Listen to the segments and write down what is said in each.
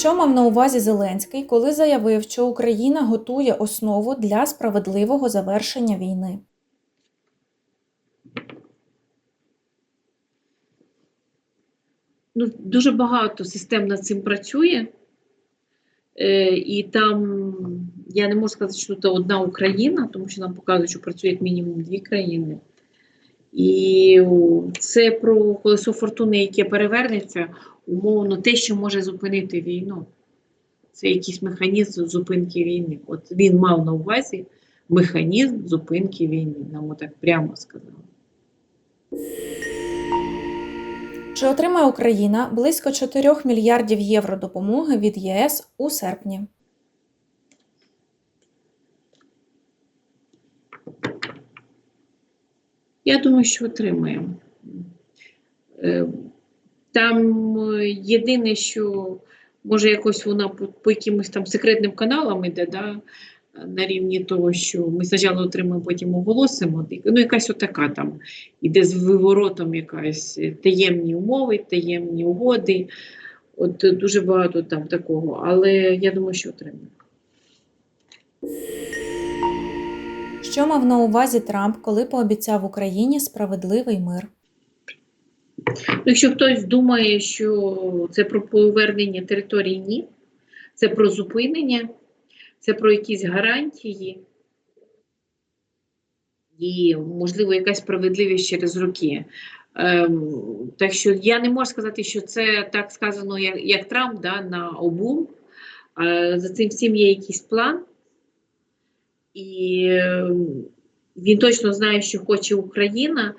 Що мав на увазі Зеленський, коли заявив, що Україна готує основу для справедливого завершення війни? Ну, дуже багато систем над цим працює. Е, і там я не можу сказати, що це одна Україна, тому що нам показують, що працює як мінімум дві країни. І це про колесо фортуни, яке перевернеться, умовно, те, що може зупинити війну. Це якийсь механізм зупинки війни. От він мав на увазі механізм зупинки війни, нам так прямо сказали. Чи отримає Україна близько 4 мільярдів євро допомоги від ЄС у серпні? Я думаю, що отримаємо. Е, Там е, єдине, що може якось вона по, по якимось там секретним каналам йде, да, на рівні того, що ми спочатку отримаємо, потім оголосимо. Ну, якась отака там іде з виворотом якась е, таємні умови, таємні угоди. От дуже багато там такого, але я думаю, що отримаємо. Що мав на увазі Трамп, коли пообіцяв Україні справедливий мир? Ну, Якщо хтось думає, що це про повернення території, ні. Це про зупинення, це про якісь гарантії і, можливо, якась справедливість через роки. Ем, так що я не можу сказати, що це так сказано, як, як Трамп да, на обум. Е, за цим всім є якийсь план. І ем, він точно знає, що хоче Україна.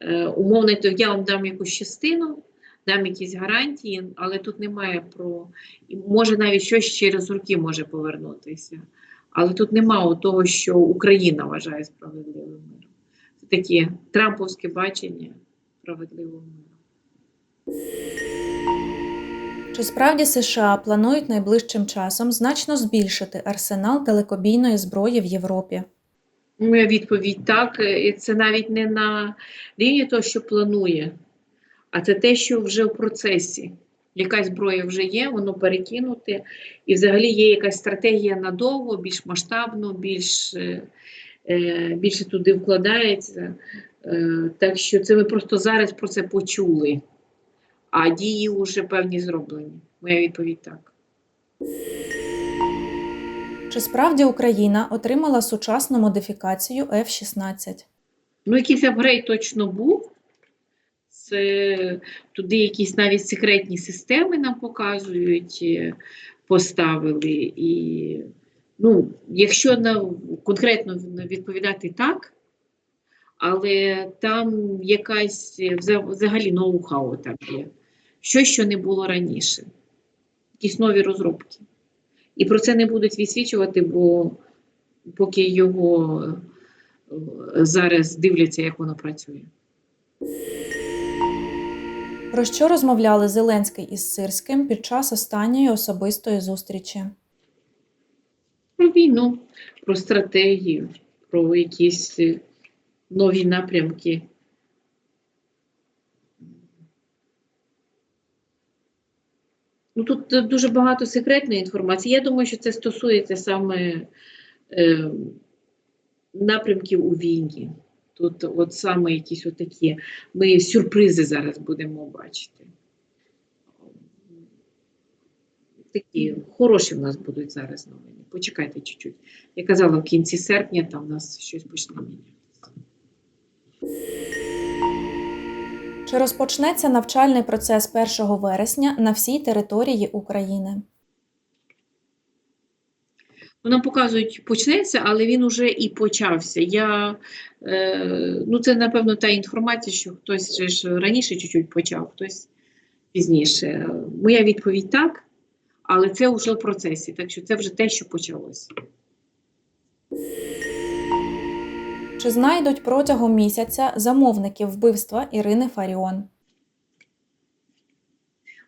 Е, умовно, то я вам дам якусь частину, дам якісь гарантії, але тут немає про може навіть щось через роки може повернутися. Але тут немає того, що Україна вважає справедливим миром. Це таке трамповське бачення справедливого миру. Чи справді США планують найближчим часом значно збільшити арсенал далекобійної зброї в Європі? Моя відповідь так. І це навіть не на рівні того, що планує, а це те, що вже в процесі. Якась зброя вже є, воно перекинуте, і взагалі є якась стратегія надовго, більш масштабно, більш, е, е, більше туди вкладається. Е, так що це ми просто зараз про це почули, а дії вже певні зроблені. Моя відповідь так. Чи справді Україна отримала сучасну модифікацію F-16? Ну, якийсь апгрейд точно був. Це туди якісь навіть секретні системи нам показують, е, поставили. І, ну, якщо на, конкретно відповідати так, але там якась взагалі ноу-хау там є. Щось, що не було раніше. Якісь нові розробки. І про це не будуть відсвічувати, бо поки його е, зараз дивляться, як воно працює. Про що розмовляли Зеленський із Сирським під час останньої особистої зустрічі? Про війну, про стратегію, про якісь нові напрямки. Ну, тут е, дуже багато секретної інформації. Я думаю, що це стосується саме е, напрямків у війні. Тут от саме якісь отакі. Ми сюрпризи зараз будемо бачити. Такі хороші в нас будуть зараз новини. Почекайте чуть-чуть. Я казала, в кінці серпня там у нас щось почне мінятися. Чи розпочнеться навчальний процес 1 вересня на всій території України? Нам показують, почнеться, але він уже і почався. Я, е, ну, це, напевно, та інформація, що хтось ж раніше чуть-чуть почав, хтось пізніше. Моя відповідь так, але це вже в процесі, так що це вже те, що почалося. Чи знайдуть протягом місяця замовників вбивства Ірини Фаріон?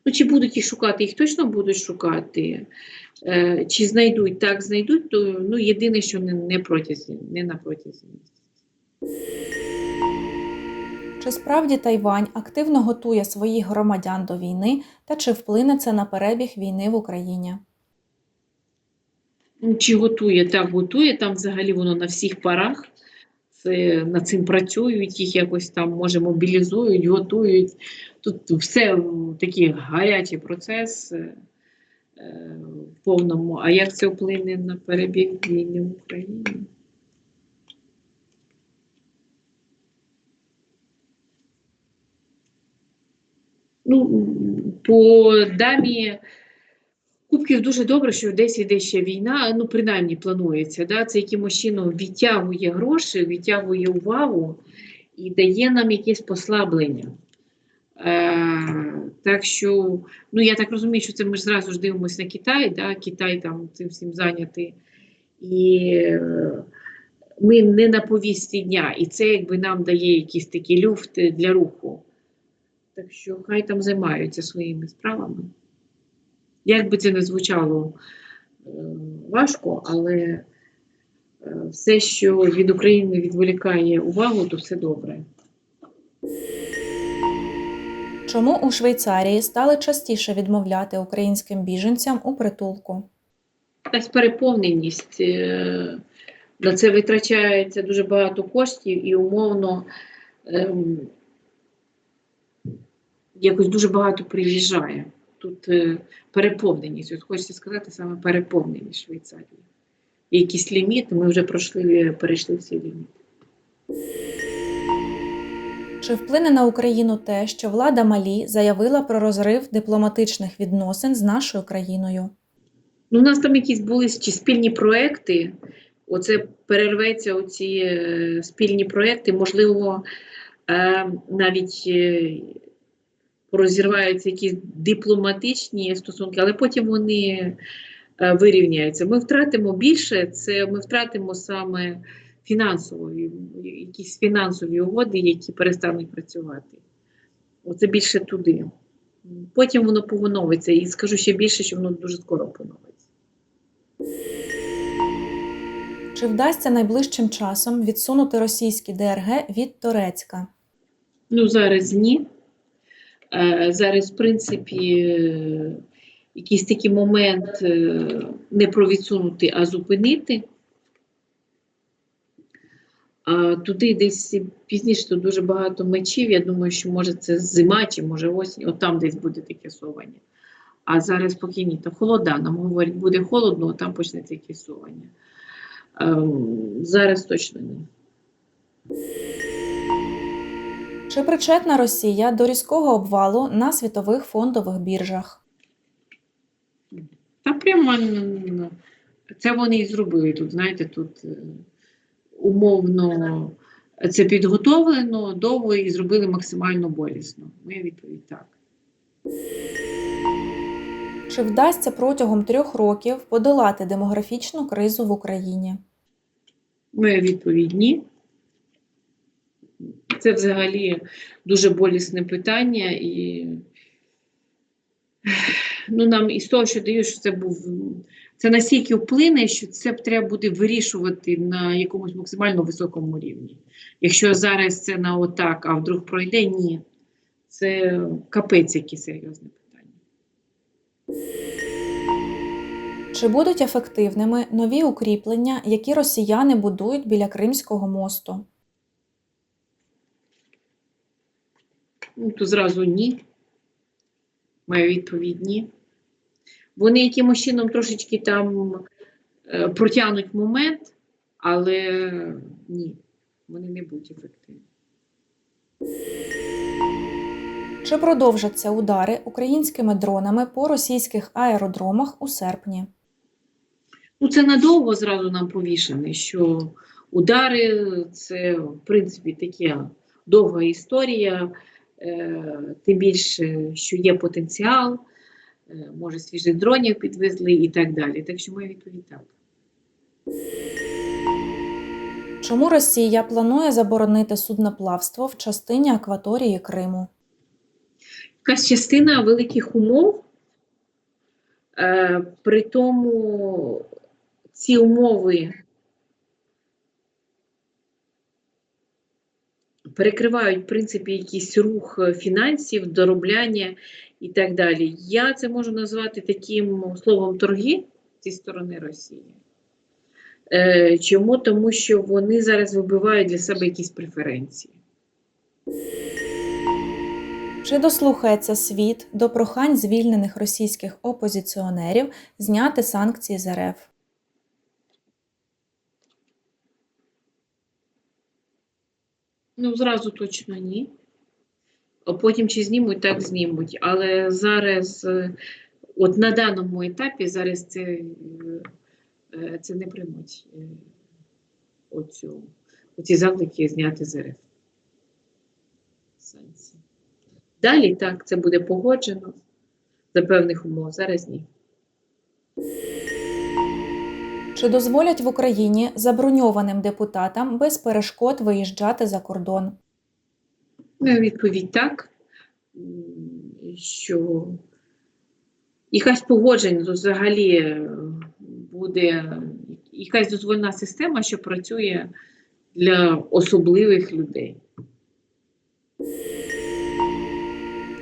Ну, чи будуть їх шукати? Їх точно будуть шукати. Е, чи знайдуть? Так, знайдуть, то ну, єдине, що не, не протязі, не на протязі. Чи справді Тайвань активно готує своїх громадян до війни та чи вплине це на перебіг війни в Україні? Ну, Чи готує? Так, готує. Там взагалі воно на всіх парах. Це, над цим працюють, їх якось там, може, мобілізують, готують. Тут все такий гарячий процес е, в повному. А як це вплине на перебіг війни в Україні? Ну, по дамі Кубків дуже добре, що десь іде ще війна, ну принаймні планується. Да? Це якимось чином відтягує гроші, відтягує увагу і дає нам якесь послаблення. Е, так що, ну я так розумію, що це ми ж зразу ж дивимося на Китай, да? Китай там цим всім зайнятий. І е, ми не на повісті дня, і це якби нам дає якийсь такий люфт для руху. Так що хай там займаються своїми справами. Як би це не звучало е, важко, але е, все, що від України відволікає увагу, то все добре. Чому у Швейцарії стали частіше відмовляти українським біженцям у притулку? Якась переповненість. е, На це витрачається дуже багато коштів і умовно ем, якось дуже багато приїжджає. Тут е, переповненість. От хочеться сказати саме переповненість Швейцарії. І якийсь ліміт, ми вже пройшли, перейшли всі ліміти. Чи вплине на Україну те, що влада Малі заявила про розрив дипломатичних відносин з нашою країною? Ну, у нас там якісь були чи спільні проекти. Оце перерветься оці е, спільні проекти, можливо, е, навіть розірваються якісь дипломатичні стосунки, але потім вони е, вирівняються. Ми втратимо більше, це ми втратимо саме фінансові, якісь фінансові угоди, які перестануть працювати. Оце більше туди. Потім воно повоновиться. І скажу ще більше, що воно дуже скоро поновиться. Чи вдасться найближчим часом відсунути російські ДРГ від Турецька? Ну, зараз ні. Е, Зараз, в принципі, е, якийсь такий момент е, не про відсунути, а зупинити. А туди десь пізніше дуже багато мечів. Я думаю, що може це зима чи може осінь, от там десь буде таке совання. А зараз поки ні, то холода. Нам говорять, буде холодно, от там почнеться якесь совання. Ем, Зараз точно ні. Чи причетна Росія до різкого обвалу на світових фондових біржах? Та прямо це вони і зробили тут. Знаєте, тут е, умовно це підготовлено довго і зробили максимально болісно. Моя відповідь так. Чи вдасться протягом трьох років подолати демографічну кризу в Україні? Моя відповідь ні. Це взагалі дуже болісне питання, і ну, нам із того, що даю, що це був це настільки вплине, що це треба буде вирішувати на якомусь максимально високому рівні. Якщо зараз це на отак, а вдруг пройде, ні. Це капець, яке серйозне питання. Чи будуть ефективними нові укріплення, які росіяни будують біля Кримського мосту? Ну, то зразу ні. Моя відповідь ні. Вони якимось чином трошечки там е, протягнуть момент, але ні, вони не будуть ефективні. Чи продовжаться удари українськими дронами по російських аеродромах у серпні? Ну, це надовго зразу нам повішане, що удари це, в принципі, така довга історія, тим більше, що є потенціал, е, може, свіжих дронів підвезли і так далі. Так що моя відповідь так. Чому Росія планує заборонити судноплавство в частині акваторії Криму? якась частина великих умов, е, при тому ці умови перекривають, в принципі, якийсь рух е, фінансів, доробляння і так далі. Я це можу назвати таким словом торги зі сторони Росії. Е, Чому? Тому що вони зараз вибивають для себе якісь преференції. Чи дослухається світ до прохань звільнених російських опозиціонерів зняти санкції з РФ? Ну, зразу точно ні. А потім чи знімуть, так знімуть. Але зараз, е, от на даному етапі, зараз це, е, це не приймуть е, оцю, оці заклики зняти з РФ. Далі так, це буде погоджено за певних умов. Зараз ні. Чи дозволять в Україні заброньованим депутатам без перешкод виїжджати за кордон? Ну, відповідь так, що якась погодження взагалі е, буде якась дозвольна система, що працює для особливих людей.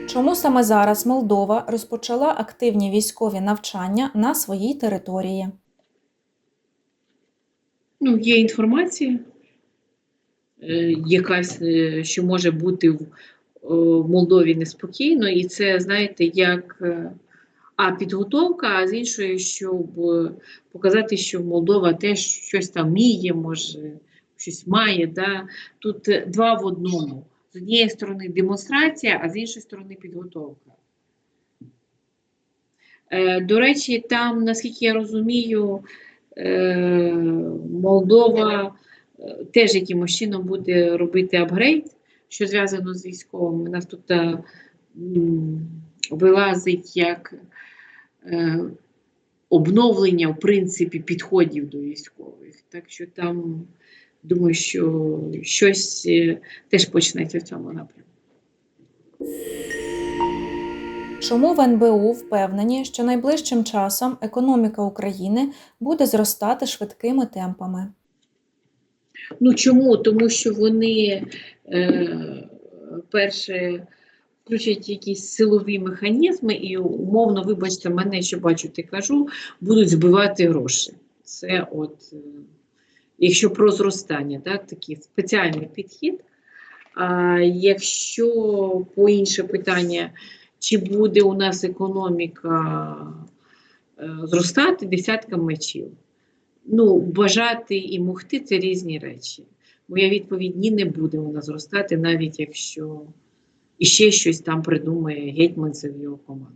Чому саме зараз Молдова розпочала активні військові навчання на своїй території? Ну, є інформація, е, якась, е, що може бути в е, Молдові неспокійно, і це, знаєте, як а підготовка, а з іншої, щоб показати, що Молдова теж щось там вміє, може, щось має. Да? Тут два в одному. З однієї сторони демонстрація, а з іншої сторони підготовка. До речі, там, наскільки я розумію, Молдова е, теж якимось чином буде робити апгрейд, що зв'язано з військовим. У нас тут е, вилазить як е, обновлення, в принципі, підходів до військових. Так що там, думаю, що щось е, теж почнеться в цьому напрямку. Чому в НБУ впевнені, що найближчим часом економіка України буде зростати швидкими темпами? Ну чому? Тому що вони е, перше включать якісь силові механізми і умовно, вибачте мене, що бачу, ти кажу, будуть збивати гроші. Це от, е, якщо про зростання, так, такий спеціальний підхід. А якщо по інше питання, чи буде у нас економіка е, зростати десятка мечів? Ну, бажати і могти це різні речі. Моя відповідь ні, не буде вона зростати, навіть якщо іще щось там придумає гетьманцев його команда.